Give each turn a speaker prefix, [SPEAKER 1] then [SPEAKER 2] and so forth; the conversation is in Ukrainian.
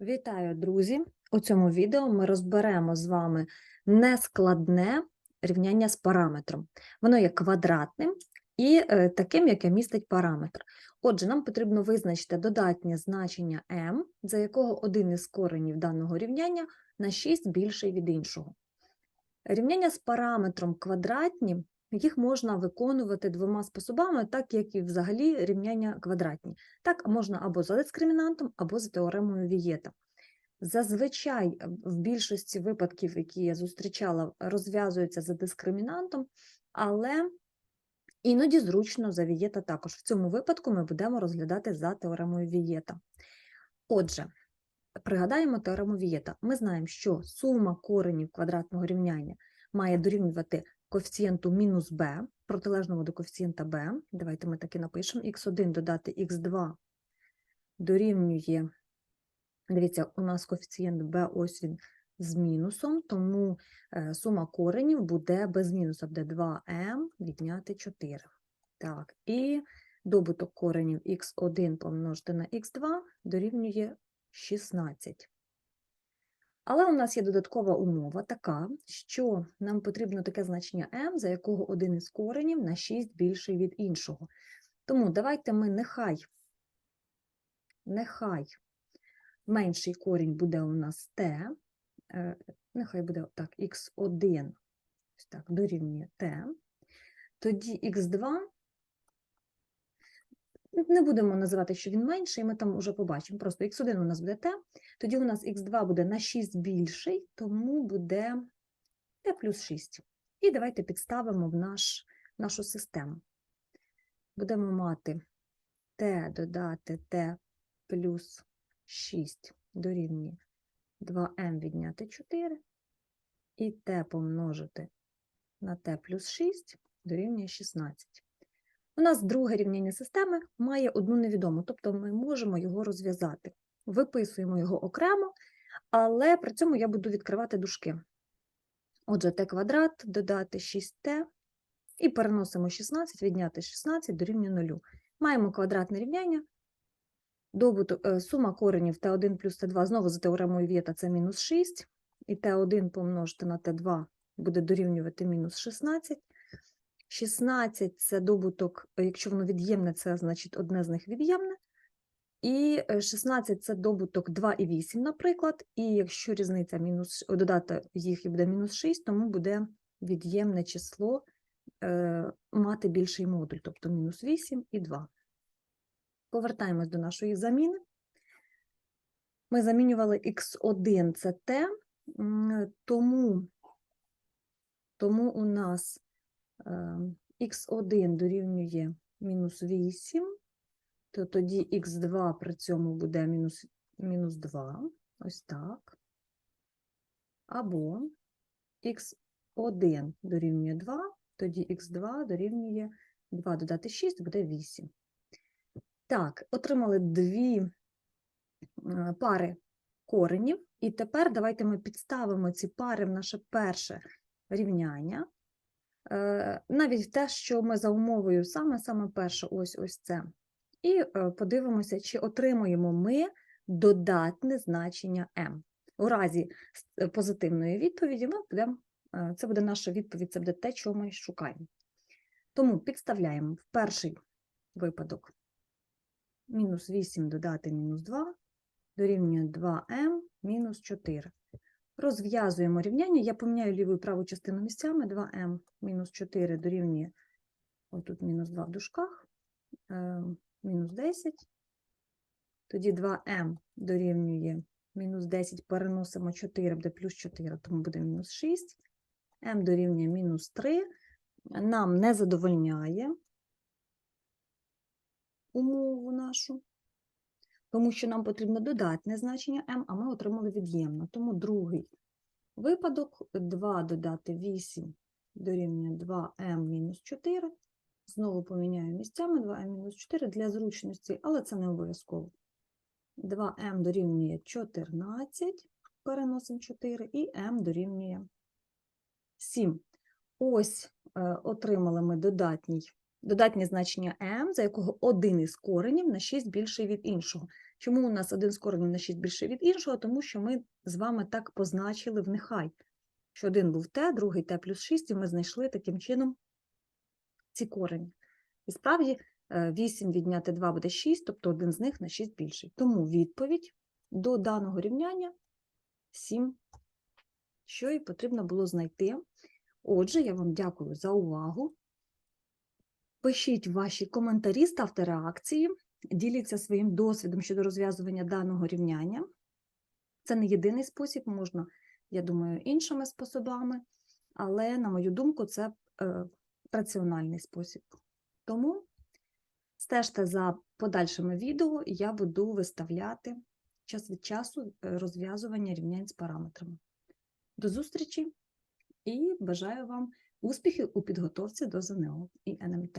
[SPEAKER 1] Вітаю, друзі! У цьому відео ми розберемо з вами нескладне рівняння з параметром. Воно є квадратним і е, таким, яке містить параметр. Отже, нам потрібно визначити додатнє значення m, за якого один із коренів даного рівняння на 6 більший від іншого. Рівняння з параметром квадратні, їх можна виконувати двома способами, так як і взагалі рівняння квадратні. Так, можна або за дискримінантом, або за теоремою Вієта. Зазвичай е, в більшості випадків, які я зустрічала, розв'язуються за дискримінантом, але іноді зручно за Вієта також. В цьому випадку ми будемо розглядати за теоремою Вієта. Отже, пригадаємо теорему Вієта. Ми знаємо, що сума коренів квадратного рівняння має дорівнювати коефіцієнту мінус b, протилежному до коефіцієнта b. Давайте ми так і напишемо. х1 додати х2 дорівнює, дивіться, у нас коефіцієнт b, ось він з мінусом, тому е, сума коренів буде без мінуса, буде 2m відняти 4. Так, і добуток коренів х1 помножити на х2 дорівнює 16. Але у нас є додаткова умова така, що нам потрібно таке значення m, за якого один із коренів на 6 більший від іншого. Тому давайте ми нехай, нехай менший корінь буде у нас t, е, нехай буде так, x1 ось так, дорівнює t, тоді x2 не будемо називати, що він менший, ми там вже побачимо. Просто х1 у нас буде t, тоді у нас х2 буде на 6 більший, тому буде t плюс 6. І давайте підставимо в наш, нашу систему. Будемо мати t додати t плюс 6 дорівнює 2m відняти 4, і t помножити на t плюс 6 дорівнює 16. У нас друге рівняння системи має одну невідому, тобто ми можемо його розв'язати. Виписуємо його окремо, але при цьому я буду відкривати дужки. Отже, t квадрат додати 6t і переносимо 16, відняти 16 дорівнює 0. Маємо квадратне рівняння, добуток, е, сума коренів t1 плюс t2, знову за теоремою Вєта, це мінус 6, і t1 помножити на t2 буде дорівнювати мінус 16. 16 – це добуток, е, якщо воно від'ємне, це значить одне з них від'ємне. І е, 16 – це добуток 2 і 8, наприклад. І якщо різниця мінус, додати їх і буде мінус 6, тому буде від'ємне число е, мати більший модуль, тобто мінус 8 і 2. Повертаємось до нашої заміни. Ми замінювали x1 це t, тому, тому у нас х1 дорівнює мінус 8, то тоді х2 при цьому буде мінус, мінус 2, ось так. Або х1 дорівнює 2, тоді х2 дорівнює 2 додати 6, буде 8. Так, отримали дві е, пари коренів, і тепер давайте ми підставимо ці пари в наше перше рівняння. Е, навіть те, що ми за умовою саме-саме перше, ось ось це. І е, подивимося, чи отримуємо ми додатне значення m. У разі е, позитивної відповіді ми будемо, це буде наша відповідь, це буде те, що ми шукаємо. Тому підставляємо в перший випадок мінус 8 додати мінус 2 дорівнює 2m мінус 4. Розв'язуємо рівняння. Я поміняю ліву і праву частину місцями. 2m мінус 4 дорівнює, отут мінус 2 в дужках, е, мінус 10. Тоді 2m дорівнює мінус 10, переносимо 4, буде плюс 4, тому буде мінус 6. m дорівнює мінус 3. Нам не задовольняє умову нашу тому що нам потрібно додатне значення m, а ми отримали від'ємно. Тому другий випадок 2 додати 8 дорівнює 2m мінус 4. Знову поміняю місцями 2m мінус 4 для зручності, але це не обов'язково. 2m дорівнює 14, переносимо 4, і m дорівнює 7. Ось е, отримали ми додатній Додатнє значення m, за якого один із коренів на 6 більший від іншого. Чому у нас один з коренів на 6 більше від іншого? Тому що ми з вами так позначили в нехай, що один був t, другий t плюс 6, і ми знайшли таким чином ці корені. І справді е, 8 відняти 2 буде 6, тобто один з них на 6 більший. Тому відповідь до даного рівняння 7, що і потрібно було знайти. Отже, я вам дякую за увагу. Пишіть ваші коментарі, ставте реакції, діліться своїм досвідом щодо розв'язування даного рівняння. Це не єдиний спосіб, можна, я думаю, іншими способами, але, на мою думку, це е, раціональний спосіб. Тому стежте за подальшими відео, і я буду виставляти час від часу е, розв'язування рівнянь з параметрами. До зустрічі і бажаю вам успіхів у підготовці до ЗНО і НМТ.